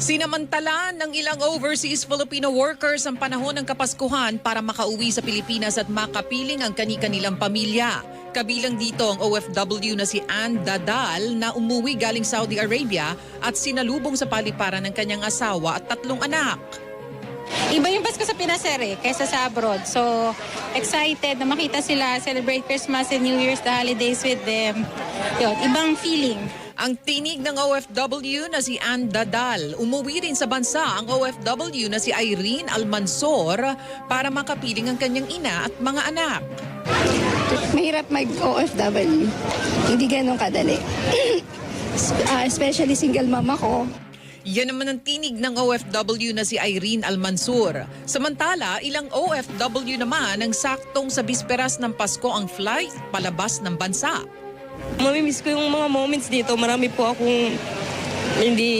Sinamantala ng ilang overseas Filipino workers ang panahon ng Kapaskuhan para makauwi sa Pilipinas at makapiling ang kani-kanilang pamilya. Kabilang dito ang OFW na si Ann Dadal na umuwi galing Saudi Arabia at sinalubong sa paliparan ng kanyang asawa at tatlong anak. Iba yung Pasko sa Pinas sir eh, kaysa sa abroad. So, excited na makita sila, celebrate Christmas and New Year's, the holidays with them. Yun, ibang feeling. Ang tinig ng OFW na si Ann Dadal. Umuwi rin sa bansa ang OFW na si Irene Almansor para makapiling ang kanyang ina at mga anak. Mahirap mag-OFW. Hindi ganun kadali. Ah, especially single mama ko. Yan naman ang tinig ng OFW na si Irene Almansur. Samantala, ilang OFW naman ang saktong sa bisperas ng Pasko ang flight palabas ng bansa. Mamimiss ko yung mga moments dito. Marami po akong hindi